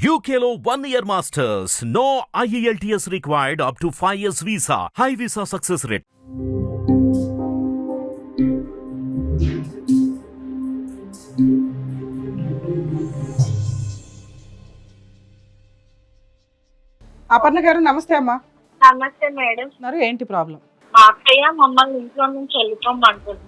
One year masters. No E IELTS required up to 5 years visa. High visa success rate. Aparna garu నమస్తే అమ్మా నమస్తే madam మరి ఏంటి problem మా అక్కయ్య మమ్మల్ని ఇంట్లో నుంచి వెళ్ళిపోమంటుంది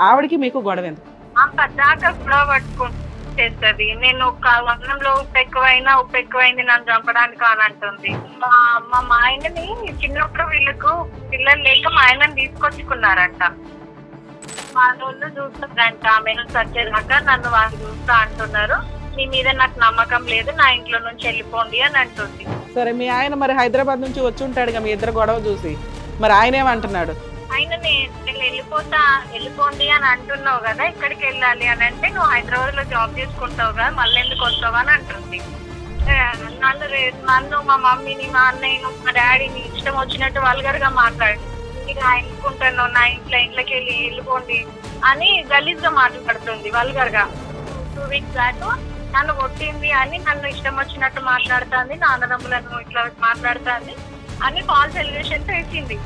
ఆవిడకి మీకు గొడవ ఎందుకు పద్దాక పట్టుకుంటుంది చేస్తుంది. నేను ఒక వర్ణంలో ఉప్పు ఎక్కువైనా ఉప్పు ఎక్కువైంది నన్ను చంపడానికి అని అంటుంది. మా మా మా ఆయనని చిన్నప్పుడు వీళ్ళకు పిల్లలు లేక మా ఆయనని తీసుకొచ్చుకున్నారంట. వాళ్ళోళ్ళు చూస్తుందంట ఆమెను చచ్చేదాకా నన్ను వాళ్ళు చూస్తా అంటున్నారు. మీ మీద నాకు నమ్మకం లేదు నా ఇంట్లో నుంచి వెళ్ళిపోండి అని అంటుంది. సరే మీ ఆయన మరి హైదరాబాద్ నుంచి వచ్చి ఉంటాడుగా మీ ఇద్దరు గొడవ చూసి. మరి ఆయన ఏమంటున్నాడు? ఆయన నేను వెళ్ళిపోతా వెళ్ళిపోండి అని అంటున్నావు కదా ఇక్కడికి వెళ్ళాలి అని అంటే నువ్వు హైదరాబాద్లో జాబ్ చేసుకుంటావు కదా మళ్ళీ ఎందుకు వస్తావు అని అంటుంది. నన్ను రే- నన్ను మా మమ్మీని మా అన్నయ్యను మా డాడీని ఇష్టం వచ్చినట్టు వల్గర్గా మాట్లాడు. ఇక వెళ్ళుకుంటాను నా ఇంట్లో ఇంట్లోకి వెళ్ళి వెళ్ళిపోండి అని గలీజ్గా మాట్లాడుతుంది వల్గర్గా. టూ వీక్స్ బ్యాక్ నన్ను కొట్టింది అని నన్ను ఇష్టం వచ్చినట్టు మాట్లాడుతుంది నా అన్నదమ్ములను ఇట్లా మాట్లాడుతుంది అని ఫాల్స్ ఎలిగేషన్స్ వేసింది.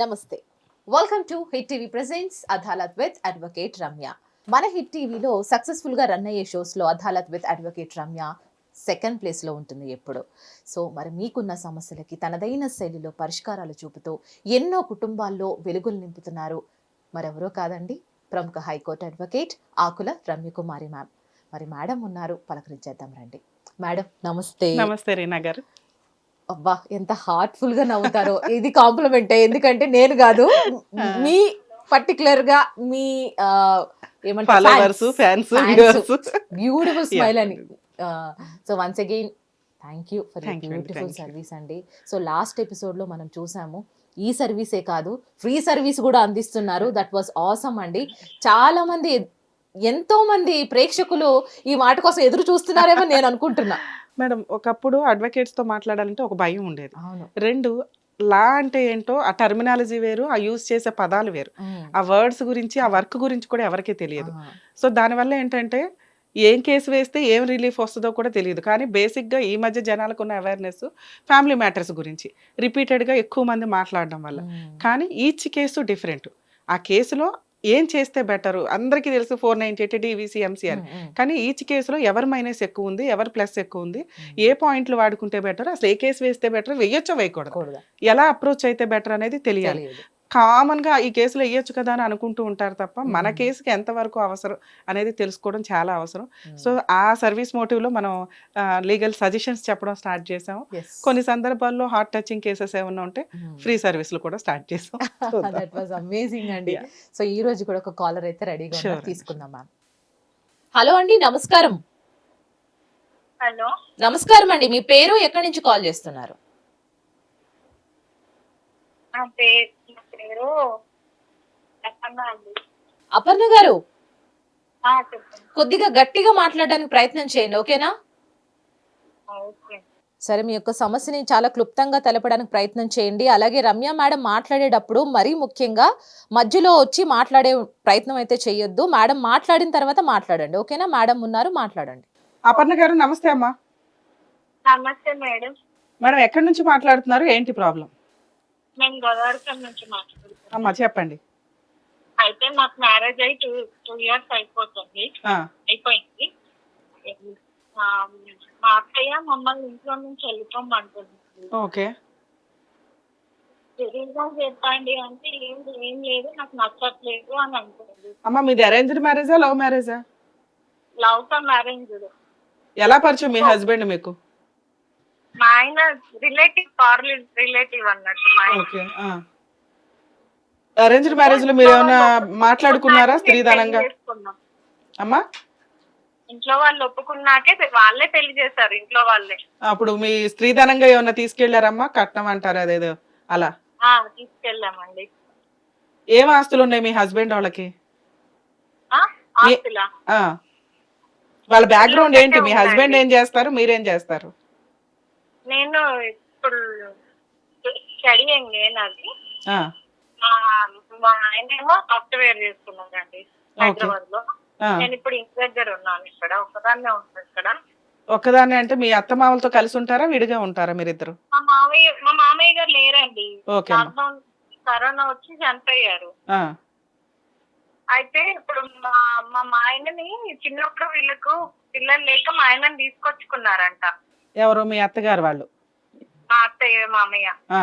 నమస్తే. Welcome to Hit TV presents Adalat with advocate Ramya మన హిట్ టీవీలో సక్సెస్ఫుల్గా రన్ అయ్యే షోస్లో Adalat with advocate Ramya second ప్లేస్లో ఉంటుంది ఎప్పుడు. సో మరి మీకున్న సమస్యలకి తనదైన శైలిలో పరిష్కారాలు చూపుతూ ఎన్నో కుటుంబాల్లో వెలుగులు నింపుతున్నారు మరెవరో కాదండి ప్రముఖ high court advocate Akula Ramyakumari ma'am మరి మేడం ఉన్నారు పలకరించేద్దాం రండి. మేడం నమస్తే. నమస్తే రీనా గారు. అబ్బా ఎంత హార్ట్ఫుల్గా నవ్వుతారో. ఇది కాంప్లిమెంట్ ఎందుకంటే నేను కాదు మీ పర్టికులర్గా మీ ఏమంటారు ఫ్యాన్స్ బ్యూటిఫుల్ స్మైల్. అని. So once again thank you for beautiful. Service అండి. సో లాస్ట్ ఎపిసోడ్లో మనం చూసాము ఈ సర్వీసే కాదు ఫ్రీ సర్వీస్ కూడా అందిస్తున్నారు. దట్ వాస్ ఆసమ్ అండి. చాలా మంది ఎంతో మంది ప్రేక్షకులు ఈ మాట కోసం ఎదురు చూస్తున్నారేమో నేను అనుకుంటున్నా. మేడం ఒకప్పుడు అడ్వకేట్స్తో మాట్లాడాలంటే ఒక భయం ఉండేది. రెండు లా అంటే ఏంటో ఆ టర్మినాలజీ వేరు ఆ యూజ్ చేసే పదాలు వేరు. ఆ వర్డ్స్ గురించి ఆ వర్క్ గురించి కూడా ఎవరికీ తెలియదు. సో దానివల్ల ఏంటంటే ఏం కేసు వేస్తే ఏం రిలీఫ్ వస్తుందో కూడా తెలియదు. కానీ బేసిక్గా ఈ మధ్య జనాలకు ఉన్న అవేర్నెస్ ఫ్యామిలీ మ్యాటర్స్ గురించి రిపీటెడ్గా ఎక్కువ మంది మాట్లాడడం వల్ల. కానీ ఈచ్ కేసు డిఫరెంట్ ఆ కేసులో ఏం చేస్తే బెటర్? అందరికీ తెలుసు four ninety eight DVC MCR కానీ ఈచ్ కేసులో ఎవరు మైనస్ ఎక్కువ ఉంది ఎవరు ప్లస్ ఎక్కువ ఉంది ఏ పాయింట్లు వాడుకుంటే బెటర్ అసలు ఏ కేసు వేస్తే బెటర్ వేయొచ్చో వేయకూడదు. కూడదా ఎలా అప్రోచ్ అయితే బెటర్ అనేది తెలియాలి. తెలియదు కామన్గా ఈ కేసులో వేయొచ్చు కదా అని అనుకుంటూ ఉంటారు తప్ప మన. కేసుకి ఎంతవరకు అవసరం అనేది తెలుసుకోవడం చాలా అవసరం. సో ఆ సర్వీస్ మోటివ్లో మనం లీగల్ సజెషన్స్ చెప్పడం స్టార్ట్ చేసాం Yes. కొన్ని సందర్భాల్లో హార్ట్ టచింగ్ కేసెస్ ఏమైనా ఉంటే. ఫ్రీ సర్వీసులు కూడా స్టార్ట్ చేసాం. దట్ వాజ్ అమేజింగ్ అండి. సో ఈ రోజు కూడా ఒక కాలర్ అయితే రెడీగా. తీసుకుందాం మ్యామ్ హలో అండి నమస్కారం హలో నమస్కారం అండి మీ పేరు ఎక్కడి నుంచి కాల్ చేస్తున్నారు నా పేరు అండి. అపర్ణ గారు కొద్దిగా గట్టిగా మాట్లాడడానికి ప్రయత్నం చేయండి ఓకేనా? ఓకే. సరే మీ యొక్క సమస్యని చాలా క్లుప్తంగా తెలపడానికి ప్రయత్నం చేయండి. అలాగే రమ్య మేడం మాట్లాడేటప్పుడు మరీ ముఖ్యంగా మధ్యలో వచ్చి మాట్లాడే ప్రయత్నం అయితే చేయొద్దు. మేడం మాట్లాడిన తర్వాత మాట్లాడండి ఓకేనా? మేడం ఉన్నారు మాట్లాడండి. అపర్ణ గారు నమస్తే అమ్మా. నమస్తే మేడం. మేడం ఎక్కడి నుంచి మాట్లాడుతున్నారు? ఏంటి ప్రాబ్లం? నేను గోదావరిఖం నుంచి మాట్లాడుతున్నాను అమ్మా చెప్పండి. అయితే మాకు మ్యారేజ్ అయి టూ టూ ఇయర్స్ అయిపోతుంది. అయిపోయింది. మా అక్కయ్య మమ్మల్ని ఇంట్లో నుంచి వెళ్ళిపోమంటుంది ఓకే. రీజన్ చెప్పండి అంటే ఏం ఏం లేదు నాకు నచ్చట్లేదు అని అంటుంది. అమ్మా మీది అరేంజ్డ్ మ్యారేజా లవ్ మ్యారేజా లవ్ కమ్ మ్యారేజ్ ఎలా పరిచయం మీ హస్బెండ్ మీకు? మా ఆయన రిలేటివ్ కార్ రిలేటివ్ అన్నట్టు మా ఆయన. ఓకే అరేంజ్డ్ మ్యారేజ్లో మీరు ఏమైనా మాట్లాడుకున్నారా స్త్రీధనంగా? చేసుకున్నాం. అమ్మా? ఇంట్లో వాళ్ళు ఒప్పుకున్నాకే పె- వాళ్ళే పెళ్ళి చేశారు ఇంట్లో వాళ్ళే. అప్పుడు మీ స్త్రీధనంగా ఏమన్నా తీసుకెళ్ళారమ్మా? కట్నం అంటారు అదేదో అలా? ఆ తీసుకెళ్ళామండి. ఏం ఆస్తులు ఉన్నాయి మీ హస్బెండ్ వాళ్ళకి? ఆ ఆస్తులా? ఆ. వాళ్ళ బ్యాక్గ్రౌండ్ ఏంటి? మీ. హస్బెండ్ ఏం చేస్తారు? మీరేం చేస్తారు? నేను ఇప్పుడు స్టడీ లేనది ఆ, మా ఆయన ఏమో సాఫ్ట్వేర్ చేసుకున్నానండి హైదరాబాద్లో నేను ఇప్పుడు ఇంటి దగ్గర ఉన్నాను ఇక్కడ ఒకదాన్నే ఉంటాను ఇక్కడ. ఒక్కదాన్ని అంటే మీ అత్తమామలతో కలిసి ఉంటారా విడిగా ఉంటారా మీరిద్దరు? మా మామయ్య మా మామయ్య గారు లేరండి. లాక్డౌన్ కరోనా వచ్చి చనిపోయారు. అయితే ఇప్పుడు మా మా మా ఆయనని చిన్నప్పుడు వీళ్ళకు పిల్లలు లేక మా ఆయనని తీసుకొచ్చుకున్నారంట. ఎవరు? మీ అత్తగారు వాళ్ళు? మా అత్తయ్య మామయ్య ఆ,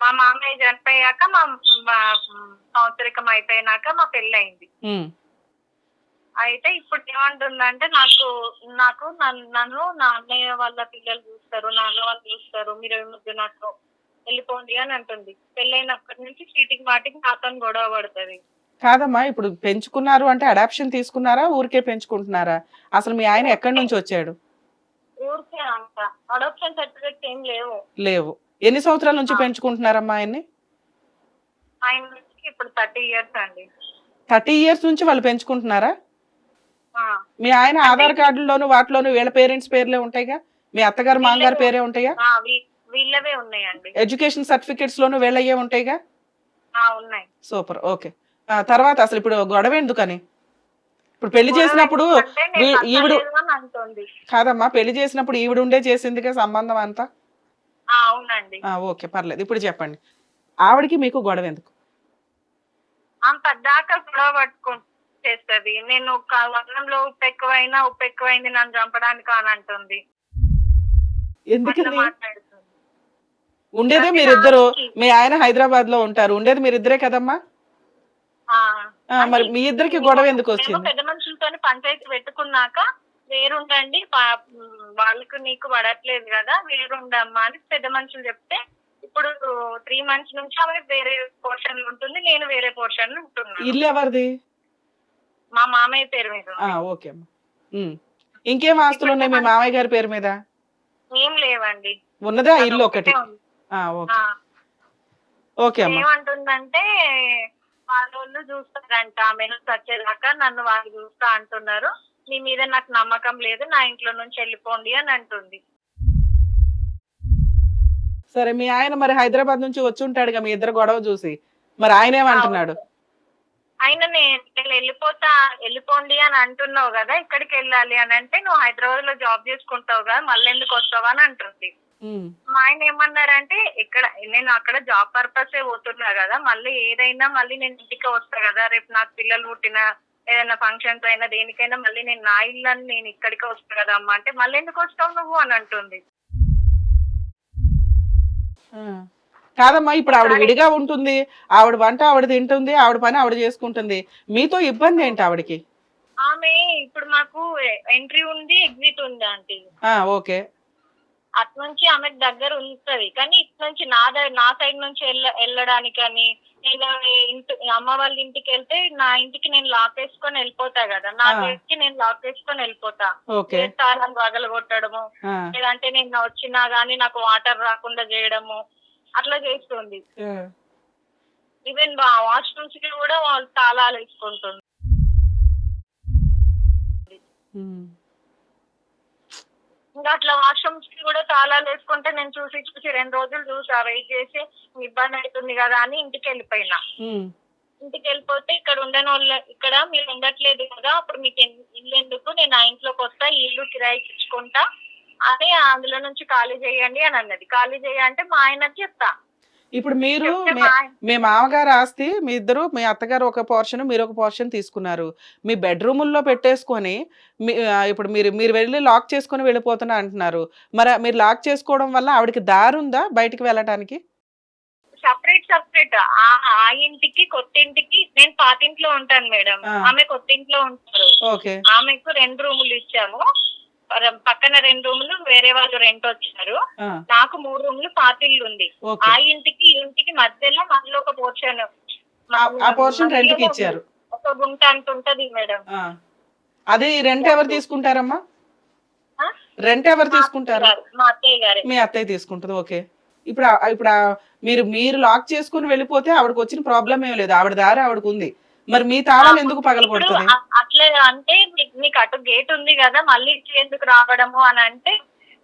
మా మామయ్య చనిపోయాక మా మా సంవత్సరికం అయిపోయినాక మా పెళ్ళి అయింది ఉమ్, అయితే ఇప్పుడు ఏమంటుందంటే నాకు నాకు నన్ను నన్ను నా అన్నయ్య వాళ్ళ పిల్లలు చూస్తారు నా అన్న వాళ్ళు చూస్తారు మీరు ఏమొద్దు నాకు వెళ్ళిపోండి అని అంటుంది. పెళ్ళైనప్పటి నుంచి చీటికి మాటికి నాతో గొడవ పడుతుంది. కాదమ్మా ఇప్పుడు పెంచుకున్నారు అంటే అడాప్షన్ తీసుకున్నారా? ఊరికే పెంచుకుంటున్నారా? అసలు మీ ఆయన ఎక్కడి నుంచి వచ్చాడు? ఊరికే అంట అడాప్షన్ సర్టిఫికెట్స్ ఏం లేవు. లేవు. ఎన్ని సంవత్సరాల నుంచి పెంచుకుంటున్నారమ్మా ఆయన్ని? ఆయన ఇప్పుడు థర్టీ ఇయర్స్ అండి. థర్టీ ఇయర్స్ నుంచి వాళ్ళు పెంచుకుంటున్నారా? ఆ, మీ ఆయన ఆధార్ కార్డుల్లోను వాటిలోను వీళ్ళ పేరెంట్స్ పేర్లే ఉంటాయిగా? మీ అత్తగారు మామగారు పేరే ఆ, వీ- వీళ్ళవే ఉన్నాయండి. ఎడ్యుకేషన్ సర్టిఫికెట్స్ లోను వీళ్ళయ్యే ఉంటాయిగా? ఆ, ఉన్నాయి. సూపర్. ఓకే. ఆ, తర్వాత అసలు ఇప్పుడు గొడవ ఎందుకని? ఇప్పుడు పెళ్ళి చేసినప్పుడు వీ- ఈవిడు అంటుంది. కాదమ్మా పెళ్ళి చేసినప్పుడు ఈవిడ ఉండే చేసిందిగా సంబంధం అంతా? ఆ, అవునండి. ఓకే పర్లేదు. ఇప్పుడు చెప్పండి. ఆవిడకి మీకు గొడవ ఎందుకు? పద్దాక గొడవ పట్టుకొని చేస్తుంది. నేను వర్ణంలో ఉప్పు ఎక్కువైనా ఉప్పు ఎక్కువైంది నన్ను చంపడానికి అని అంటుంది. ఉండేదే మీరిద్దరు. మీ ఆయన హైదరాబాద్లో ఉంటారు. ఉండేది మీరిద్దరే కదమ్మా? మరి మీ ఇద్దరికి గొడవ ఎందుకు వచ్చింది? పెద్ద మనుషులతో పంచాయతీ పెట్టుకున్నాక వేరుండండి. వాళ్ళకు నీకు పడట్లేదు కదా వేరుండమ్మా అని పెద్ద మనుషులు చెప్తే ఇప్పుడు త్రీ మంత్స్ నుంచి ఆమె వేరే పోర్షన్ ఉంటుంది నేను వేరే పోర్షన్ ఉంటున్నాను. ఇల్లు ఎవరిది? మా మామయ్య పేరు మీద ఓకే. ఇంకేం ఆస్తులు ఉన్నాయి మీ మామయ్య గారి పేరు మీద? ఏం లేవండి. ఉన్నదే ఇల్లు ఒకటి? ఓకే. ఏమంటుందంటే వాళ్ళోళ్ళు చూస్తారంట ఆమెను చచ్చేదాకా నన్ను వాళ్ళు చూస్తా అంటున్నారు. మీ మీద నాకు నమ్మకం లేదు నా ఇంట్లో నుంచి వెళ్ళిపోండి అని అంటుంది. సరే మీ ఆయన మరి హైదరాబాద్ నుంచి వచ్చి ఉంటాడుగా మీ ఇద్దరు గొడవ చూసి. మరి ఆయన ఏమంటున్నాడు? అయినా నేను వెళ్ళిపోతా వెళ్ళిపోండి అని అంటున్నావు కదా ఇక్కడికి వెళ్ళాలి అని అంటే నువ్వు హైదరాబాద్లో జాబ్ చేసుకుంటావు కదా మళ్ళీ ఎందుకు వస్తావా అని అంటుంది. మా ఆయన ఏమన్నారంటే ఇక్కడ నేను అక్కడ జాబ్ పర్పస్ పోతున్నా కదా మళ్ళీ ఏదైనా మళ్ళీ నేను ఇంటికి వస్తా కదా రేపు నాకు పిల్లలు పుట్టిన ఏదైనా ఫంక్షన్స్ అయినా దేనికైనా మళ్ళీ నేను నా ఇల్లు అని నేను ఇక్కడికి వస్తా కదా అమ్మ అంటే మళ్ళీ ఎందుకు వస్తావు నువ్వు అని అంటుంది. కాదమ్మా ఇప్పుడు ఆవిడ విడిగా ఉంటుంది. ఆవిడ వంట ఆవిడ తింటుంది ఆవిడ పని ఆవిడ చేసుకుంటుంది. మీతో ఇబ్బంది ఏంటి ఆవిడకి? ఆమె ఇప్పుడు మాకు ఎంట్రీ ఉంది ఎగ్జిట్ ఉంది ఆంటీ. ఓకే. అటు నుంచి ఆమెకు దగ్గర ఉంటది. కానీ ఇటు నుంచి నా నా సైడ్ నుంచి వెళ్ళ వెళ్ళడానికి కానీ లేదా ఇంటి అమ్మ వాళ్ళ ఇంటికి వెళ్తే నా ఇంటికి నేను లాక్ వేసుకొని వెళ్ళిపోతా కదా. నా ఆ. గేట్కి నేను లాక్ వేసుకొని వెళ్ళిపోతా తాళం పగల కొట్టడము లేదంటే నేను వచ్చినా గానీ నాకు వాటర్ రాకుండా చేయడము అట్లా చేస్తుంది. ఈవెన్ వాష్రూమ్స్కి కూడా వాళ్ళు తాళాలు వేసుకుంటుంది. ఇంకా అట్లా వాష్రూమ్స్కి కూడా తాళాలు వేసుకుంటే నేను చూసి చూసి రెండు రోజులు చూసా. వెయిట్ చేసి ఇబ్బంది అవుతుంది కదా అని ఇంటికి వెళ్ళిపోయినా. ఇంటికి వెళ్ళిపోతే ఇక్కడ ఉండని వాళ్ళ ఇక్కడ మీరు ఉండట్లేదు కదా అప్పుడు మీకు ఇల్లు ఎందుకు? నేను ఆ ఇంట్లోకి వస్తా ఇల్లు కిరాయికి ఇచ్చుకుంటా అని అందులో నుంచి ఖాళీ చేయండి అని అన్నది. ఖాళీ చేయంటే మా ఆయనకి చెప్తా. ఇప్పుడు మీరు మీ- మామగారు ఆస్తి మీ ఇద్దరు మీ అత్తగారు ఒక పోర్షన్ మీరు ఒక పోర్షన్ తీసుకున్నారు. మీ బెడ్రూముల్లో పెట్టేసుకొని ఇప్పుడు మీరు మీరు వెళ్ళి లాక్ చేసుకొని వెళ్ళిపోతున్నా అంటున్నారు. మరి మీరు లాక్ చేసుకోవడం వల్ల ఆవిడకి దారి ఉందా బయటికి వెళ్ళటానికి? Separate separate. ఆ ఆ ఇంటికి కొత్త ఇంటికి నేను పాతింట్లో ఉంటాను మేడం. ఆమె కొత్త ఇంట్లో ఉంటారు. ఓకే. ఆమెకు రెండు రూములు ఇచ్చాము. పక్కన రెండు రూములు వేరే వాళ్ళు రెంట్ వచ్చారు. నాకు మూడు రూములు పాతిల్లు ఉంది. ఆ ఇంటికి ఈ ఇంటికి మధ్యలో మళ్ళీ ఒక పోర్షన్ ఆ- పోర్షన్ రెంట్కి ఇచ్చారు. ఒక గుంట అంత ఉంటది మేడం. అది రెంట్ ఎవరు తీసుకుంటారమ్మా? రెంట్ ఎవరు తీసుకుంటారు? మా అత్తయ్య గారే. మీ అత్తయ్య తీసుకుంటది ఓకే. ఇప్పుడు ఇప్పుడు మీరు మీరు లాక్ చేసుకుని వెళ్ళిపోతే ఆవిడకి వచ్చిన ప్రాబ్లం ఏం లేదు. ఆవిడ దారి ఆవిడకు ఉంది మరి మీ తాళాలు ఎందుకు పగలగొడుతుంది అట్లే అంటే మీకు అటు గేట్ ఉంది కదా మళ్ళీ ఎందుకు రావడము అని అంటే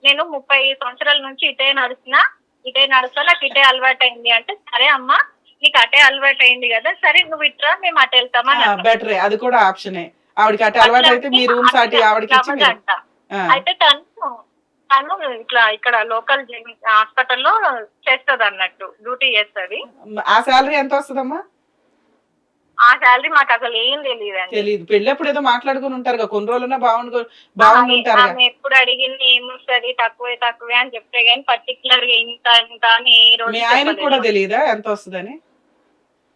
నేను ముప్పై సంవత్సరాల నుంచి ఇటే నడుస్తున్నా ఇటే నడుస్తా నాకు ఇటే అలవాటు అయింది అంటే సరే అమ్మా నీకు అటే అలవాటు అయింది కదా సరే నువ్వు ఇట్రా మేము అటు వెళ్తామని. బెటరే అది కూడా ఆప్షనే ఆవిడకి అటు అలవాటు అయితే మీ రూమ్స్ అటు ఆవిడకి అయితే తను తను ఇట్లా ఇక్కడ లోకల్ హాస్పిటల్లో చేస్తుంది అన్నట్టు డ్యూటీ చేస్తుంది. ఆ శాలరీ ఎంత వస్తుందమ్మా? శాలరీ మాకు అసలు ఏం తెలియదండి. తెలియదు పెళ్ళప్పుడు ఏదో మాట్లాడుకుని ఉంటారు కదా కొన్ని రోజులన్నా బాగుండు కదా. ఆమె ఎప్పుడు అడిగింది ఏమొస్తుంది తక్కువే తక్కువే అని చెప్తే గానీ పర్టికులర్గా ఇంత ఇంత అని ఏ రోజు మీ ఆయనకు కూడా చెప్పలేదు. తెలియదా ఎంత వస్తుందని?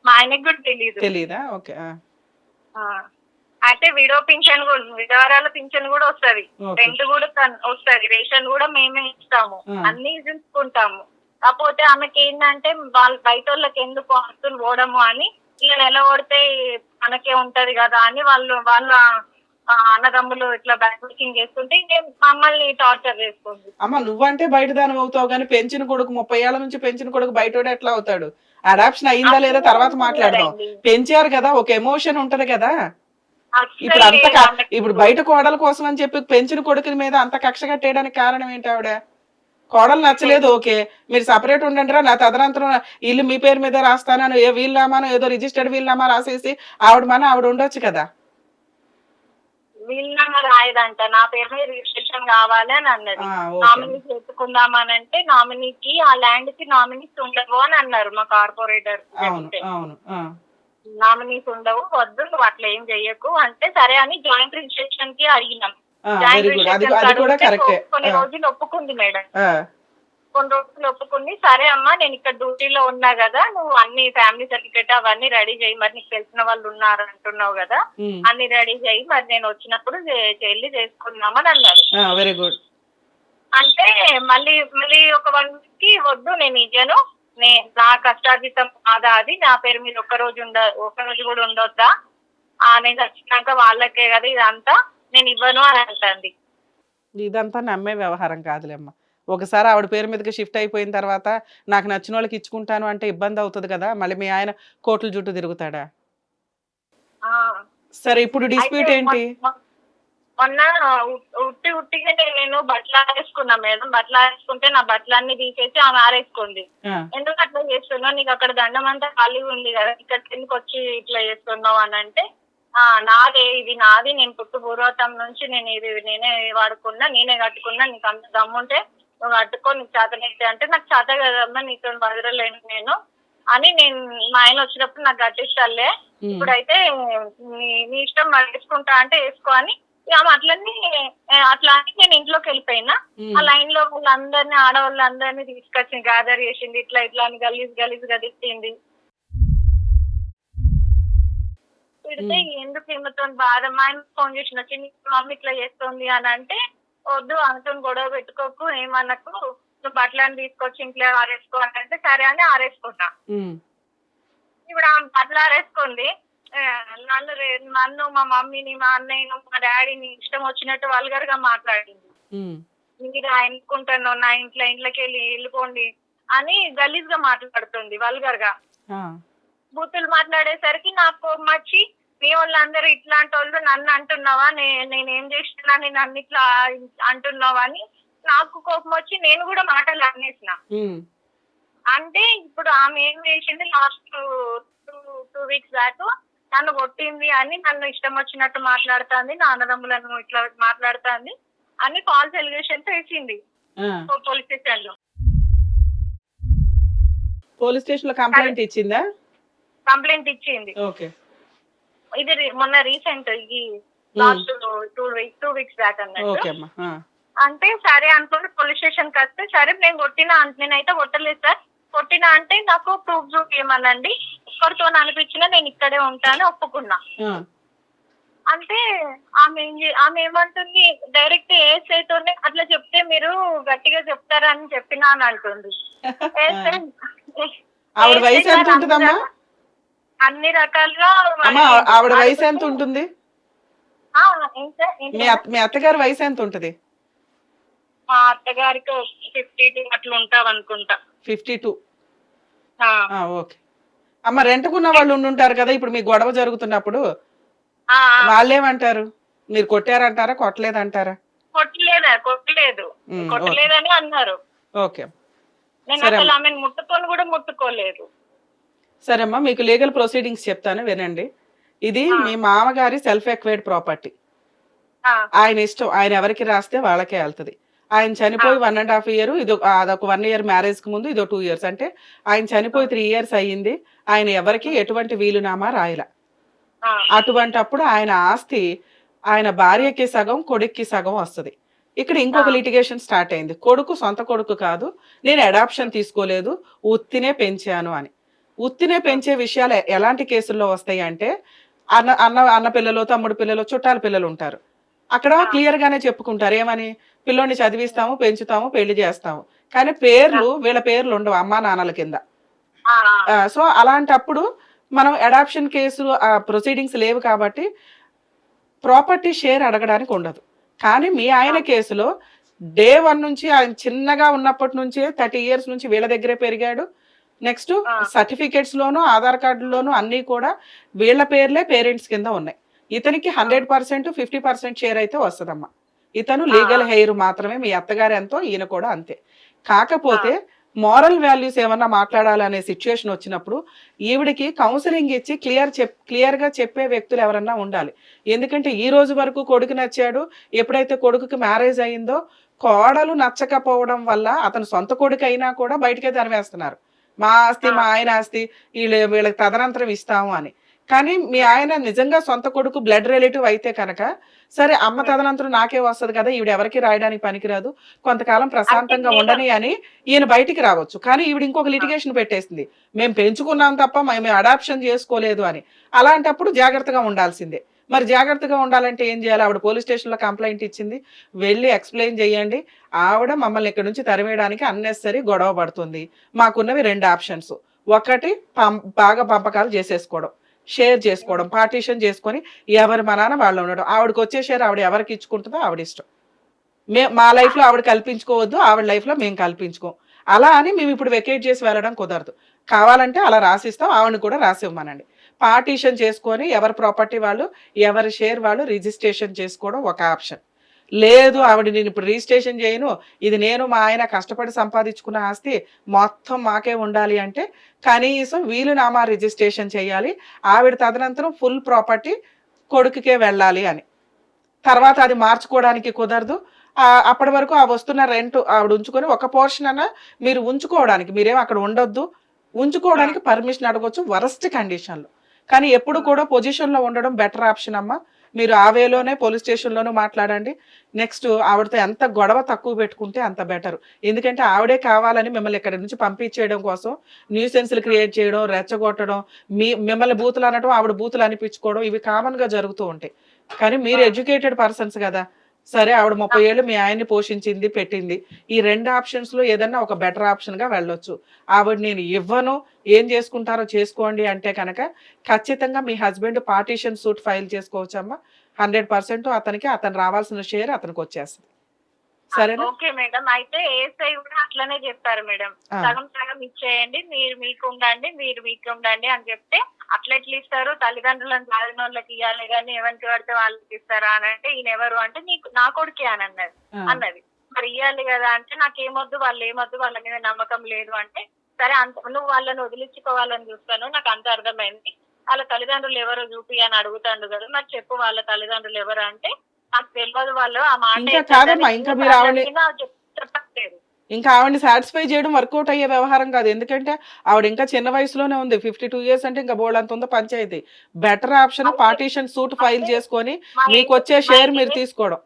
మా ఆయనకు కూడా తెలియదు తెలియదా ఓకే ఆ. అయితే విడో పింఛన్ కూడా విధవరాల పింఛన్ కూడా వస్తది. ఓకే. రెంట్ కూడా తన్- వస్తది. రేషన్ కూడా మేమే ఇస్తాము. ఆ. అన్ని చూసుకుంటాము కాకపోతే ఆమెకి ఏంటంటే వాళ్ళ బయట వాళ్ళకి ఎందుకు ఆస్తులు పోవడము అని నెల కొడితే మనకే ఉంటది కదా అని వాళ్ళు వాళ్ళ అన్నదమ్ములు ఇట్లా బ్యాక్ బుకింగ్ చేస్తుంటే మమ్మల్ని టార్చర్ చేస్తుంది. అమ్మ నువ్వంటే బయట దాని అవుతావు కానీ పెంచిన కొడుకు ముప్పై ఏళ్ళ నుంచి పెంచిన కొడుకు బయటోడు ఎట్లా అవుతాడు? అడాప్షన్ అయిందా లేదా తర్వాత మాట్లాడదాం. పెంచారు కదా ఒక ఎమోషన్ ఉంటది కదా. ఇప్పుడు అంత. ఇప్పుడు బయట కోడల కోసం అని చెప్పి పెంచిన కొడుకుని మీద అంత కక్ష కట్టేయడానికి కారణం ఏంటి ఆవిడ? కోడలు నచ్చలేదు ఓకే. మీరు సపరేట్ ఉండండి రా నా తదనంతరం ఇల్లు మీ పేరు మీద రాస్తానని ఏ వీలునామానో ఏదో రిజిస్టర్డ్ వీలునామా రాసేసి ఆవిడ మన ఆవిడ ఉండొచ్చు కదా. వీళ్ళమ్మ రాయదంట. నా పేరు మీద రిజిస్ట్రేషన్ కావాలి అని అన్నది. నామినీ చేసుకుందామని అంటే నామినీకి ఆ ల్యాండ్కి నామినీస్ ఉండవు అని అన్నారు మా కార్పొరేటర్ నామినీస్ ఉండవు వద్దు నువ్వు అట్లా ఏం చెయ్యకు. అంటే సరే అని జాయింట్ రిజిస్ట్రేషన్కి అడిగినాం. వెరీ గుడ్ అది రిజిస్ట్రేషన్ అది కూడా అడిగితే కరెక్టే కొన్ని రోజులు ఒప్పుకుంది మేడం. కొన్ని రోజులు ఒప్పుకుంది. సరే అమ్మా నేను ఇక్కడ డ్యూటీలో ఉన్నా కదా నువ్వు అన్ని ఫ్యామిలీ సర్టిఫికేట్ అవన్నీ రెడీ చేయి. మరి నీకు తెలిసిన వాళ్ళు ఉన్నారు అంటున్నావు కదా అన్ని రెడీ చేయి. మరి నేను వచ్చినప్పుడు చెల్లి చేసుకుందామని అన్నారు. వెరీ గుడ్ అంటే మళ్ళీ మళ్ళీ ఒక వన్ వీక్కి వద్దు నేను ఇయ్యను నే నా కష్టార్జితం కాదా అది. నా పేరు మీద ఒక్క రోజు ఉండ ఒక్క రోజు కూడా ఉండొద్దా? ఆ నేను వచ్చినాక వాళ్ళకే కదా ఇదంతా. నేను ఇవ్వను అని అంటుంది. ఇదంతా నమ్మే వ్యవహారం కాదులేమ్మా ఒకసారి ఆవిడ పేరు మీదకి షిఫ్ట్ అయిపోయిన తర్వాత నాకు నచ్చిన వాళ్ళకి ఇచ్చుకుంటాను అంటే ఇబ్బంది అవుతుంది కదా మళ్ళీ మీ ఆయన కోట్ల చుట్టూ తిరుగుతాడా? ఆ. సరే ఇప్పుడు డిస్ప్యూట్ ఏంటి? మొన్న ఉట్టి ఉట్టిగా నేను బట్టలు ఆరేసుకున్నా మేడం. బట్టలు ఆరేసుకుంటే నా బట్టలన్నీ తీసేసి ఆమె ఆరేసుకుంది. ఆ, ఎందుకు అట్లా చేస్తున్నావు? నీకు అక్కడ దండం అంతా ఖాళీగా ఉంది కదా. ఇక్కడ ఎందుకు వచ్చి ఇట్లా చేస్తున్నావు అని అంటే నాదే ఇది నాది నేను పుట్టు పూర్వతం నుంచి నేను ఇది నేనే వాడుకున్నా నేనే కట్టుకున్నా నీకు అంత దమ్ముంటే నువ్వు కట్టుకో నీకు చేతనైతే అంటే నాకు చేత కదమ్మా నీతో వదలలేను నేను అని నేను మా ఆయన వచ్చినప్పుడు నాకు కట్టిస్తాలే ఇప్పుడైతే నీ నీ ఇష్టం వేసుకుంటా అంటే వేసుకో అని ఇక ఆమె అట్లనే ఆ, అట్లా అని నేను ఇంట్లోకి వెళ్ళిపోయినా. ఆ లైన్లో వాళ్ళందరినీ ఆడవాళ్ళందరినీ తీసుకొచ్చి గ్యాదర్ చేసింది ఇట్లా ఇట్లా అని గలీజ్ గలీజ్గా తిట్టింది. తిడితే ఎందుకు ఈమెతో బాధ? మా ఆయన ఫోన్ చేసిన వచ్చి "నీ మమ్మీ ఇట్లా చేస్తుంది అని అంటే వద్దు అంతో గొడవ పెట్టుకోకు ఏమనకు నువ్వు బట్టలను తీసుకొచ్చి ఇంట్లో ఆరేసుకో అని అంటే సరే అని ఆరేసుకున్నా ఉమ్, ఇప్పుడు ఆమె బట్టలు ఆరేసుకుంది. నన్ను రే- నన్ను మా మమ్మీని మా అన్నయ్యను మా డాడీని ఇష్టం వచ్చినట్టు వల్గర్గా మాట్లాడింది మీరు అనుకుంటాను నా ఇంట్లో ఇంట్లోకి వెళ్ళి వెళ్ళిపోండి అని గలీజ్గా మాట్లాడుతుంది వల్గర్గా బూతులు మాట్లాడేసరికి నాకు కోపం వచ్చి మీ వాళ్ళందరూ ఇట్లాంటి వాళ్ళు నన్ను అంటున్నావా? నేనేం చేస్తున్నా నేను నన్ను ఇట్లా అంటున్నావా అని నాకు కోపం వచ్చి నేను కూడా మాటలు అనేసిన. అంటే ఇప్పుడు ఆమె ఏం చేసింది? Last two two weeks back నన్ను కొట్టింది అని నన్ను ఇష్టం వచ్చినట్టు మాట్లాడుతుంది నా అన్నదమ్ములను ఇట్లా మాట్లాడుతుంది అని ఫాల్స్ ఎలిగేషన్స్ వేసింది. పోలీస్ స్టేషన్లో పోలీస్ స్టేషన్లో కంప్లైంట్ ఇచ్చిందా? కంప్లైంట్ ఇచ్చింది. ఓకే. ఇది మొన్న రీసెంట్ ఈ last two weeks two weeks back అన్నట్టు. అంటే సరే అనుకుంటే పోలీస్ స్టేషన్కి వస్తే సరే నేను కొట్టినా నేనైతే కొట్టలేదు సార్. కొట్టినా అంటే నాకు ప్రూఫ్ చూపించమనండి ఒక్కరితో అనిపించినా నేను ఇక్కడే ఉంటాను ఒప్పుకున్నా. అంటే ఆమె ఆమె ఏమంటుంది డైరెక్ట్ ఏఎస్ఐ తోనే అట్లా చెప్తే మీరు గట్టిగా చెప్తారని చెప్పినా అని అంటుంది. ASI ఆవిడ వయసు ఎంత ఉంటుందమ్మా అన్ని రకాలుగా అమ్మా ఆవిడ వయసు ఎంత ఉంటుంది? మీ అత్త మీ అత్తగారి వయసు ఎంత ఉంటది? మా అత్తగారికి ఫిఫ్టీ టూ అట్లా ఉంటాం అనుకుంటా. Fifty two okay. అమ్మ రెంట్కున్న వాళ్ళు ఉండుంటారు కదా ఇప్పుడు మీ గొడవ జరుగుతున్నప్పుడు. వాళ్ళేమంటారు? మీరు కొట్టారంటారా కొట్టలేదంటారా? కొట్టలేదా కొట్టలేదు. కొట్టలేదని అన్నారు. ఓకే. నేను అసలు. ఆమెను ముట్టుకొని కూడా ముట్టుకోలేదు. సరే అమ్మా మీకు లీగల్ ప్రొసీడింగ్స్ చెప్తాను వినండి. ఇది మీ మామగారి సెల్ఫ్ ఎక్వైర్డ్ ప్రాపర్టీ ఆయన ఇష్టం ఆయన ఎవరికి రాస్తే వాళ్ళకే వెళ్తది. ఆయన చనిపోయి వన్ అండ్ హాఫ్ ఇయర్ ఇది అదొక వన్ ఇయర్ మ్యారేజ్కి ముందు ఇది టూ ఇయర్స్ అంటే ఆయన చనిపోయి త్రీ ఇయర్స్ అయ్యింది ఆయన ఎవరికి ఎటువంటి వీలునామా రాయల. అటువంటి అప్పుడు ఆయన ఆస్తి ఆయన భార్యకి సగం కొడుక్కి సగం వస్తది. ఇక్కడ ఇంకొక లిటిగేషన్ స్టార్ట్ అయింది. కొడుకు సొంత కొడుకు కాదు నేను అడాప్షన్ తీసుకోలేదు ఉత్తినే పెంచాను అని. ఉత్తినే పెంచే విషయాలు ఎలాంటి కేసుల్లో వస్తాయి అంటే అన్న అన్న అన్న పిల్లలు తమ్ముడు పిల్లలు చుట్టాల పిల్లలు ఉంటారు. అక్కడ క్లియర్ గానే చెప్పుకుంటారు. ఏమని? పిల్లోని చదివిస్తాము పెంచుతాము పెళ్ళి చేస్తాము. కానీ పేర్లు వీళ్ళ పేర్లు ఉండవు అమ్మా నాన్నల కింద. సో అలాంటప్పుడు మనం అడాప్షన్ కేసు ప్రొసీడింగ్స్ లేవు కాబట్టి ప్రాపర్టీ షేర్ అడగడానికి ఉండదు. కానీ మీ ఆయన కేసులో డే వన్ నుంచి ఆయన చిన్నగా ఉన్నప్పటి నుంచే థర్టీ ఇయర్స్ నుంచి వీళ్ళ దగ్గరే పెరిగాడు. నెక్స్ట్ సర్టిఫికేట్స్ లోను ఆధార్ కార్డులోను అన్నీ కూడా వీళ్ళ పేర్లే పేరెంట్స్ కింద ఉన్నాయి. ఇతనికి hundred percent fifty percent share అయితే వస్తుందమ్మా. ఇతను లీగల్ హెయిర్ మాత్రమే మీ అత్తగారు ఎంతో ఈయన కూడా అంతే. కాకపోతే మోరల్ వాల్యూస్ ఏమన్నా మాట్లాడాలనే సిచ్యుయేషన్ వచ్చినప్పుడు ఈవిడికి కౌన్సిలింగ్ ఇచ్చి క్లియర్ చెప్ క్లియర్గా చెప్పే వ్యక్తులు ఎవరన్నా ఉండాలి. ఎందుకంటే ఈ రోజు వరకు కొడుకు నచ్చాడు ఎప్పుడైతే కొడుకుకి మ్యారేజ్ అయిందో కోడలు నచ్చకపోవడం వల్ల అతను సొంత కొడుకు అయినా కూడా బయటకే తరివేస్తున్నారు మా ఆస్తి మా ఆయన ఆస్తి వీళ్ళు వీళ్ళకి తదనంతరం ఇస్తాము అని. కానీ మీ ఆయన నిజంగా సొంత కొడుకు బ్లడ్ రిలేటివ్ అయితే కనుక సరే అమ్మ తదనంతరం నాకే వస్తది కదా ఈవిడ ఎవరికి రాయడానికి పనికిరాదు కొంతకాలం ప్రశాంతంగా ఉండని అని ఈయన బయటికి రావచ్చు. కానీ ఈవిడ ఇంకొక లిటిగేషన్ పెట్టేసింది. మేము పెంచుకున్నాం తప్ప మేము అడాప్షన్ చేసుకోలేదు అని. అలాంటప్పుడు జాగ్రత్తగా ఉండాల్సిందే. మరి జాగ్రత్తగా ఉండాలంటే ఏం చేయాలి? ఆవిడ పోలీస్ స్టేషన్లో కంప్లైంట్ ఇచ్చింది. వెళ్ళి ఎక్స్ప్లెయిన్ చేయండి. ఆవిడ మమ్మల్ని ఇక్కడ నుంచి తరిమేయడానికి అన్నెసరీ గొడవ పడుతుంది. మాకున్నవి రెండు ఆప్షన్స్. ఒకటి పం- బాగా పంపకాలు చేసేసుకోవడం. షేర్ చేసుకోవడం. పార్టీషన్ చేసుకొని ఎవరి మా నాన్న వాళ్ళు ఉండడం ఆవిడకి వచ్చే షేర్ ఆవిడ ఎవరికి ఇచ్చుకుంటుందో ఆవిడ ఇష్టం. మే మా లైఫ్లో ఆవిడ కల్పించుకోవద్దు. ఆవిడ లైఫ్లో మేము కల్పించుకోం. అలా అని మేము ఇప్పుడు వెకేట్ చేసి వెళ్ళడం కుదరదు. కావాలంటే అలా రాసిస్తాం. ఆవిడని కూడా రాసి ఇవ్వమనండి పార్టీషన్ చేసుకొని ఎవరి ప్రాపర్టీ వాళ్ళు ఎవరి షేర్ వాళ్ళు రిజిస్ట్రేషన్ చేసుకోవడం ఒక ఆప్షన్. లేదు ఆవిడ నేను ఇప్పుడు రిజిస్ట్రేషన్ చేయను ఇది నేను మా ఆయన కష్టపడి సంపాదించుకున్న ఆస్తి మొత్తం మాకే ఉండాలి అంటే కనీసం వీలునామా రిజిస్ట్రేషన్ చేయాలి ఆవిడ తదనంతరం ఫుల్ ప్రాపర్టీ కొడుకుకే వెళ్ళాలి అని. తర్వాత అది మార్చుకోవడానికి కుదరదు. అప్పటి వరకు ఆ వస్తున్న రెంట్ ఆవిడ ఉంచుకొని ఒక పోర్షన్ అన్న మీరు ఉంచుకోవడానికి మీరేం అక్కడ ఉండొద్దు. ఉంచుకోవడానికి పర్మిషన్ అడగొచ్చు వరస్ట్ కండిషన్లో. కానీ ఎప్పుడు కూడా పొజిషన్లో ఉండడం బెటర్ ఆప్షన్ అమ్మా. మీరు ఆ వేలోనే పోలీస్ స్టేషన్లోనూ మాట్లాడండి. నెక్స్ట్ ఆవిడతో ఎంత గొడవ తక్కువ పెట్టుకుంటే అంత బెటర్ ఎందుకంటే ఆవిడే కావాలని మిమ్మల్ని ఇక్కడ నుంచి పంపించేయడం కోసం న్యూసెన్స్లు క్రియేట్ చేయడం రెచ్చగొట్టడం మీ మిమ్మల్ని బూతులు అనడం ఆవిడ బూతులు అనిపించుకోవడం ఇవి కామన్గా జరుగుతూ ఉంటాయి. కానీ మీరు ఎడ్యుకేటెడ్ పర్సన్స్ కదా. సరే ఆవిడ ముప్పై ఏళ్ళు మీ ఆయన్ని పోషించింది పెట్టింది. ఈ రెండు ఆప్షన్స్లో ఏదన్నా ఒక బెటర్ ఆప్షన్గా వెళ్ళొచ్చు. ఆవిడ నేను ఇవ్వను ఏం చేసుకుంటారో చేసుకోండి అంటే కనుక ఖచ్చితంగా మీ హస్బెండ్ పార్టీషన్ సూట్ ఫైల్ చేసుకోవచ్చమ్మా. హండ్రెడ్ పర్సెంట్ అతనికి అతను రావాల్సిన షేర్ అతనికి వచ్చేస్తుంది. సరేనా? Okay madam. అయితే ఏఎస్ఐ కూడా అట్లనే చెప్పారు మేడం. సగం సగం ఇచ్చేయండి. మీరు మీకు ఉండండి మీరు మీకు ఉండండి అని చెప్తే అట్లా ఎట్లా ఇస్తారు తల్లిదండ్రులను సాధిన వాళ్ళకి ఇవ్వాలి కానీ ఎవరికి పడితే వాళ్ళకి ఇస్తారా అని అంటే ఈయన ఎవరు అంటే నీకు నా కొడుకే అని అన్నది. అన్నది. మరి ఇవ్వాలి కదా అంటే నాకేమొద్దు వాళ్ళు ఏమొద్దు వాళ్ళ మీద నమ్మకం లేదు అంటే సరే అంత నువ్వు వాళ్ళని వదిలించుకోవాలని చూస్తాను. నాకు అంత అర్థమైంది. వాళ్ళ తల్లిదండ్రులు ఎవరో చూపి అని అడుగుతాడు కదా. మరి చెప్పు వాళ్ళ తల్లిదండ్రులు ఎవరు అంటే నాకు తెలియదు వాళ్ళు ఆ మాట ఇంకా కాదమ్మా, ఇంకా మీరు చెప్పట్లేదు. ఇంకా ఆవిడని సాటిస్ఫై చేయడం వర్కౌట్ అయ్యే వ్యవహారం కాదు. ఎందుకంటే ఆవిడ ఇంకా చిన్న వయసులోనే ఉంది. ఫిఫ్టీ టూ ఇయర్స్ అంటే ఇంకా బోర్డు అంత ఉందో panchayati better option partition suit file చేసుకొని మీకు వచ్చే షేర్ మీరు తీసుకోవడం.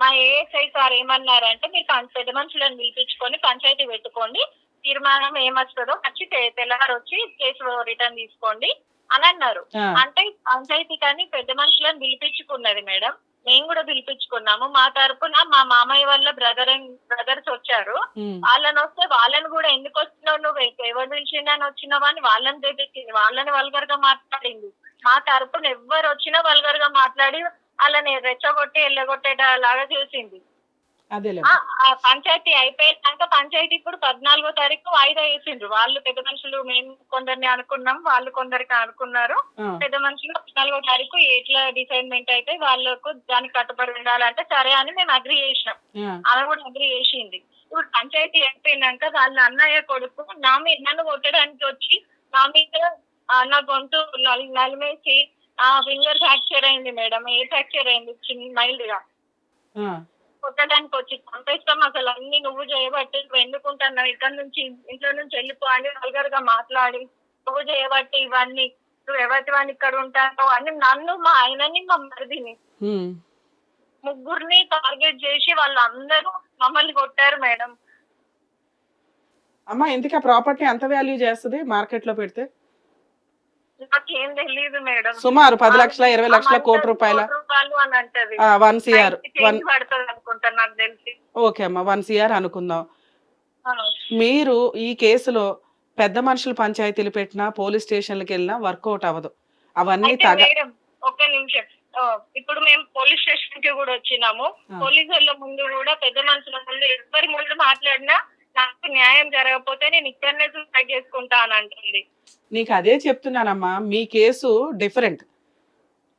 మా ఏఎస్ఐ సార్ ఏమన్నారంటే మీరు పెద్ద మనుషులను పిలిపించుకొని పంచాయతీ పెట్టుకోండి. తీర్మానం ఏమొస్తుందో వచ్చి తెల్లవారు వచ్చి కేసు రిటర్న్ తీసుకోండి అని అన్నారు. అంటే పంచాయతీ కానీ పెద్ద మనుషులను పిలిపించుకున్నది మేడం. మేము కూడా పిలిపించుకున్నాము. మా తరపున మా మామయ్య వాళ్ళ బ్రదర్ బ్రదర్స్ వచ్చారు. వాళ్ళని వస్తే వాళ్ళని కూడా ఎందుకు వచ్చినావు నువ్వు? ఎవరు పిలిచిందని వచ్చినావు అని వాళ్ళని తెప్పించింది వాళ్ళని వల్గర్గా మాట్లాడింది మా తరపున ఎవ్వరు వచ్చినా వల్గర్గా మాట్లాడి వాళ్ళని రెచ్చగొట్టి ఎల్లగొట్టేట లాగా చేసింది పంచాయతీ అయిపోయాక పంచాయతీ ఇప్పుడు పద్నాలుగో తారీఖు వాయిదా వేసిండ్రు. వాళ్ళు పెద్ద మనుషులు మేము కొందరిని అనుకున్నాం వాళ్ళు కొందరికి అనుకున్నారు. పెద్ద మనుషులు పద్నాలుగో తారీఖు ఎట్లా డిసైడ్మెంట్ అయితే వాళ్ళకు దానికి కట్టుబడి ఉండాలంటే సరే అని మేము అగ్రి చేసినాం. ఆమె కూడా అగ్రి చేసింది. ఇప్పుడు పంచాయతీ అయిపోయినాక వాళ్ళ అన్నయ్య కొడుకు నా మీద నన్ను కొట్టడానికి వచ్చి నా మీద నా గొంతు నల్- నలిమేసి ఆ ఫింగర్ ఫ్రాక్చర్ అయింది మేడం. ఏ ఫ్రాక్చర్ అయింది? చిన్న మైల్డ్గా కొట్టడానికి వచ్చి పంపిస్తాం అసలు అన్ని నువ్వు చేయబట్టి నువ్వు ఎందుకుంటున్నావు? ఇక్కడ నుంచి ఇంట్లో నుంచి వెళ్ళిపో అని వల్గర్గా మాట్లాడి నువ్వు చేయబట్టి ఇవన్నీ నువ్వు ఎవరి వాడిని ఇక్కడ ఉంటావు అని నన్ను మా ఆయనని మా మరిదిని. ముగ్గురిని టార్గెట్ చేసి వాళ్ళందరూ మమ్మల్ని కొట్టారు మేడం. అమ్మా ఎందుకు ఆ ప్రాపర్టీ ఎంత వాల్యూ చేస్తుంది మార్కెట్లో పెడితే? నాకేం తెలియదు మేడం. సుమారు పది లక్షల ఇరవై లక్షల కోటి రూపాయల. అని అంటది. వన్ సిఆర్ వన్ పడుతుంది అనుకుంటా నాకు తెలిసి. ఓకే అమ్మా వన్ సిఆర్ అనుకుందాం. మీరు ఈ కేసులో పెద్ద మనుషులు పంచాయతీలు పెట్టినా పోలీస్ స్టేషన్లకు వెళ్ళినా వర్కౌట్ అవ్వదు. అవన్నీ అయితే తగ మేడం ఒక్క నిమిషం. ఇప్పుడు మేము పోలీస్ స్టేషన్కి కూడా వచ్చినాము. పోలీసు వాళ్ళ ముందు కూడా పెద్ద మనుషుల ముందు ఎవరి ముందు మాట్లాడినా నాకు న్యాయం జరగకపోతే నేను ఇక్కడనే సూసైడ్ చేసుకుంటా అని అంటుంది. నీకు అదే చెప్తున్నానమ్మా మీ కేసు డిఫరెంట్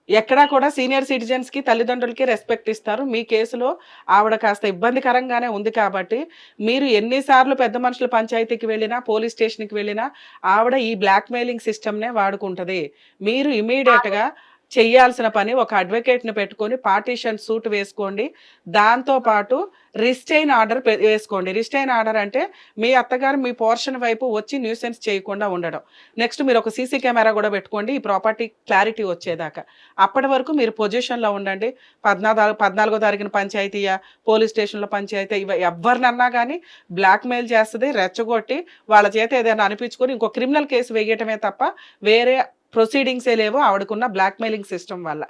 ఎక్కడా కూడా సీనియర్ సిటిజన్స్కి తల్లిదండ్రులకి రెస్పెక్ట్ ఇస్తారు. మీ కేసులో ఆవిడ కాస్త ఇబ్బందికరంగానే ఉంది కాబట్టి మీరు ఎన్నిసార్లు పెద్ద మనుషుల పంచాయతీకి వెళ్ళినా పోలీస్ స్టేషన్కి వెళ్ళినా ఆవిడ ఈ బ్లాక్మెయిలింగ్ సిస్టమ్నే వాడుకుంటది. మీరు ఇమీడియట్గా చేయాల్సిన పని ఒక అడ్వకేట్ని పెట్టుకొని పార్టీషన్ సూట్ వేసుకోండి. దాంతో పాటు రిస్టైన్ ఆర్డర్ వేసుకోండి. రిస్టైన్ ఆర్డర్ అంటే మీ అత్తగారు మీ పోర్షన్ వైపు వచ్చి న్యూసెన్స్ చేయకుండా ఉండడం. నెక్స్ట్ మీరు ఒక సీసీ కెమెరా కూడా పెట్టుకోండి. ఈ ప్రాపర్టీ క్లారిటీ వచ్చేదాకా. అప్పటి వరకు మీరు పొజిషన్లో ఉండండి. పద్నాలుగు పద్నాలుగో తారీఖున పంచాయతీయా పోలీస్ స్టేషన్లో పంచాయతీ ఇవి ఎవరినన్నా కానీ బ్లాక్మెయిల్ చేస్తుంది రెచ్చగొట్టి వాళ్ళ చేత ఏదైనా అనిపించుకొని ఇంకో క్రిమినల్ కేసు వేయటమే తప్ప వేరే ప్రొసీడింగ్సే లేవు ఆవిడకున్న బ్లాక్మెయిలింగ్ సిస్టమ్ వల్ల.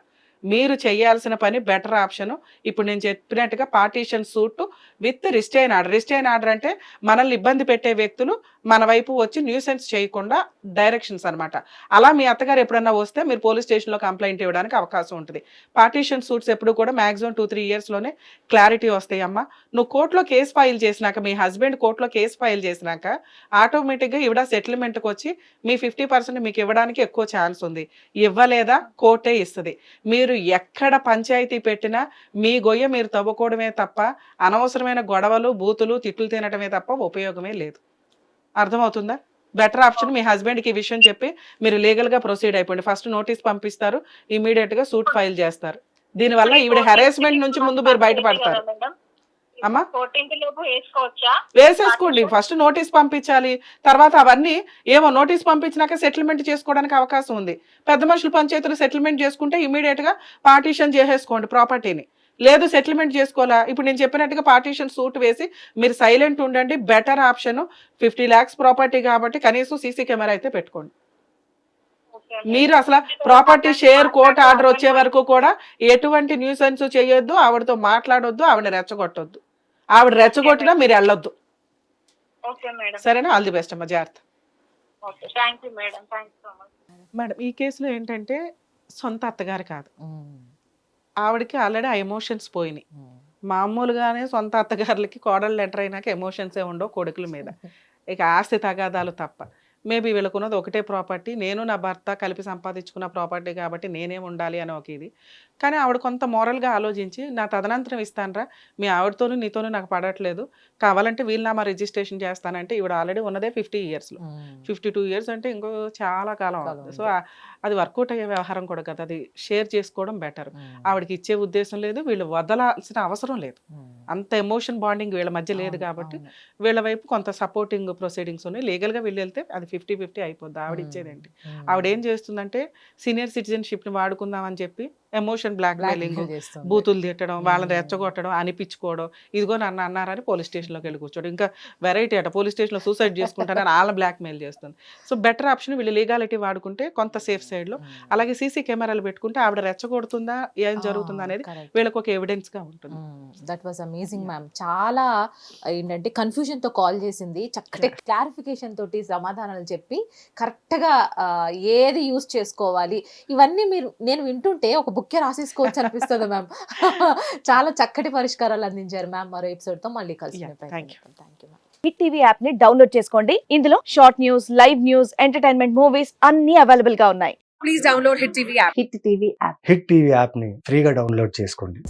మీరు చేయాల్సిన పని బెటర్ ఆప్షన్. ఇప్పుడు నేను చెప్పినట్టుగా partition suit with restrain order. Restrain order అంటే మనల్ని ఇబ్బంది పెట్టే వ్యక్తులు మన వైపు వచ్చి న్యూసెన్స్ చేయకుండా డైరెక్షన్స్ అనమాట అలా మీ అత్తగారు ఎప్పుడన్నా వస్తే మీరు పోలీస్ స్టేషన్లో కంప్లైంట్ ఇవ్వడానికి అవకాశం ఉంటుంది. పార్టీషన్ సూట్స్ ఎప్పుడు కూడా మ్యాక్సిమం టూ త్రీ ఇయర్స్లోనే క్లారిటీ వస్తాయి అమ్మా. నువ్వు కోర్టులో కేసు ఫైల్ చేసినాక మీ హస్బెండ్ కోర్టులో కేసు ఫైల్ చేసినాక ఆటోమేటిక్గా ఇవిడ సెటిల్మెంట్కి వచ్చి మీ ఫిఫ్టీ పర్సెంట్ మీకు ఇవ్వడానికి ఎక్కువ ఛాన్స్ ఉంది. ఇవ్వలేదా? కోర్టే ఇస్తుంది. మీరు ఎక్కడ పంచాయతీ పెట్టినా మీ గొయ్య మీరు తవ్వుకోవడమే తప్ప అనవసరమైన గొడవలు బూతులు తిట్లు తినటమే తప్ప ఉపయోగమే లేదు. అర్థమవుతుందా? బెటర్ ఆప్షన్ మీ హస్బెండ్కి ఈ విషయం చెప్పి మీరు లీగల్గా ప్రొసీడ్ అయిపోండి. ఫస్ట్ నోటీస్ పంపిస్తారు ఇమీడియట్గా సూట్ ఫైల్ చేస్తారు. దీనివల్ల ఈవిడ హెరాస్మెంట్ నుంచి ముందు మీరు బయటపడతారు. అమ్మా? వేసేసుకోండి. ఫస్ట్ నోటీస్ పంపించాలి. తర్వాత అవన్నీ ఏమో నోటీస్ పంపించినాక సెటిల్మెంట్ చేసుకోవడానికి అవకాశం ఉంది. పెద్ద మనుషులు పంచాయతీలు సెటిల్మెంట్ చేసుకుంటే ఇమీడియట్గా పార్టీషన్ చేసేసుకోండి ప్రాపర్టీని లేదు సెటిల్మెంట్ చేసుకోవాలా? ఇప్పుడు నేను చెప్పినట్టుగా పార్టీషన్ సూట్ వేసి మీరు సైలెంట్ ఉండండి better option fifty lakhs property కాబట్టి కనీసం సీసీ కెమెరా అయితే పెట్టుకోండి. మీరు అసలు ప్రాపర్టీ షేర్ కోర్ట్ ఆర్డర్ వచ్చే వరకు కూడా ఎటువంటి న్యూసెన్స్ చేయొద్దు ఆవిడతో మాట్లాడొద్దు ఆవిడ రెచ్చగొట్టొద్దు. ఆవిడ రెచ్చగొట్టినా మీరు వెళ్ళొద్దు. సరేనా? ఆల్ ది బెస్ట్ అమ్మా జాగ్రత్త. Okay thank you madam. Thank you so much. Madam ఈ కేసులో ఏంటంటే సొంత అత్తగారు కాదు. ఆవిడకి ఆల్రెడీ ఆ ఎమోషన్స్ పోయినాయి. మామూలుగానే సొంత అత్తగారులకి కోడళ్ళు ఎంటర్ అయినాక ఎమోషన్సే ఉండవు కొడుకుల మీద. ఇక ఆస్తి తగాదాలు తప్ప. మేబీ వీళ్ళకున్నది ఒకటే ప్రాపర్టీ. నేను నా భర్త కలిపి సంపాదించుకున్న ప్రాపర్టీ కాబట్టి నేనేం ఉండాలి అని ఒక ఇది. కానీ ఆవిడ కొంత మోరల్గా ఆలోచించి నా తదనంతరం ఇస్తానరా మీ ఆవిడతోనూ నీతోనూ నాకు పడట్లేదు. కావాలంటే వీళ్ళనామా రిజిస్ట్రేషన్ చేస్తానంటే ఈవిడ ఆల్రెడీ ఉన్నదే ఫిఫ్టీ ఇయర్స్లో. ఫిఫ్టీ టూ ఇయర్స్ అంటే ఇంకో చాలా కాలం అవుతుంది. సో అది వర్కౌట్ అయ్యే వ్యవహారం కూడా కదా. అది షేర్ చేసుకోవడం బెటర్. ఆవిడకి ఇచ్చే ఉద్దేశం లేదు. వీళ్ళు వదలాల్సిన అవసరం లేదు. అంత ఎమోషన్ బాండింగ్ వీళ్ళ మధ్య లేదు కాబట్టి వీళ్ళ వైపు కొంత సపోర్టింగ్ ప్రొసీడింగ్స్ ఉన్నాయి. లీగల్గా వీళ్ళు వెళ్తే అది ఫిఫ్టీ ఫిఫ్టీ అయిపోద్ది. ఆవిడ ఇచ్చేదేంటి? ఆవిడ ఏం చేస్తుందంటే సీనియర్ సిటిజన్షిప్ని వాడుకుందాం అని చెప్పి ఎమోషన్ బ్లాక్ మెయిలింగ్ బూతులు తిట్టడం వాళ్ళని రెచ్చగొట్టడం అనిపించుకోవడం ఇదిగో నన్ను అన్నారని పోలీస్ స్టేషన్లోకి వెళ్ళి కూర్చోడం ఇంకా వెరైటీ అట పోలీస్ స్టేషన్లో సూసైడ్ చేసుకుంటానని వాళ్ళ బ్లాక్ మెయిల్ చేస్తుంది. సో బెటర్ ఆప్షన్ వీళ్ళు లీగాలిటీ వాడుకుంటే కొంత సేఫ్ సైడ్లో. అలాగే సీసీ కెమెరాలు పెట్టుకుంటే ఆవిడ రెచ్చగొడుతుందా ఏం జరుగుతుందా అనేది వీళ్ళకి ఒక ఎవిడెన్స్గా ఉంటుంది దట్ వాస్ అమేజింగ్ మ్యామ్ చాలా ఏంటంటే కన్ఫ్యూజన్తో కాల్ చేసింది. చక్కటి క్లారిఫికేషన్ తోటి సమాధానాలు చెప్పి కరెక్ట్గా ఆ, ఏది యూస్ చేసుకోవాలి? ఇవన్నీ మీరు నేను వింటుంటే ఒక బుక్కే రాసేసుకోవచ్చు అనిపిస్తుంది మ్యామ్ చాలా చక్కటి పరిష్కారాలు అందించారు మ్యామ్ మరో ఎపిసోడ్తో మళ్ళీ కలిసి. థ్యాంక్ యూ హిట్ టీవీ యాప్ని డౌన్లోడ్ చేసుకోండి. ఇందులో short news live news entertainment movies అన్ని అవైలబుల్గా ఉన్నాయి. Please download Hit TV app. Hit TV app Hit TV యాప్ని ఫ్రీగా డౌన్లోడ్ చేసుకోండి.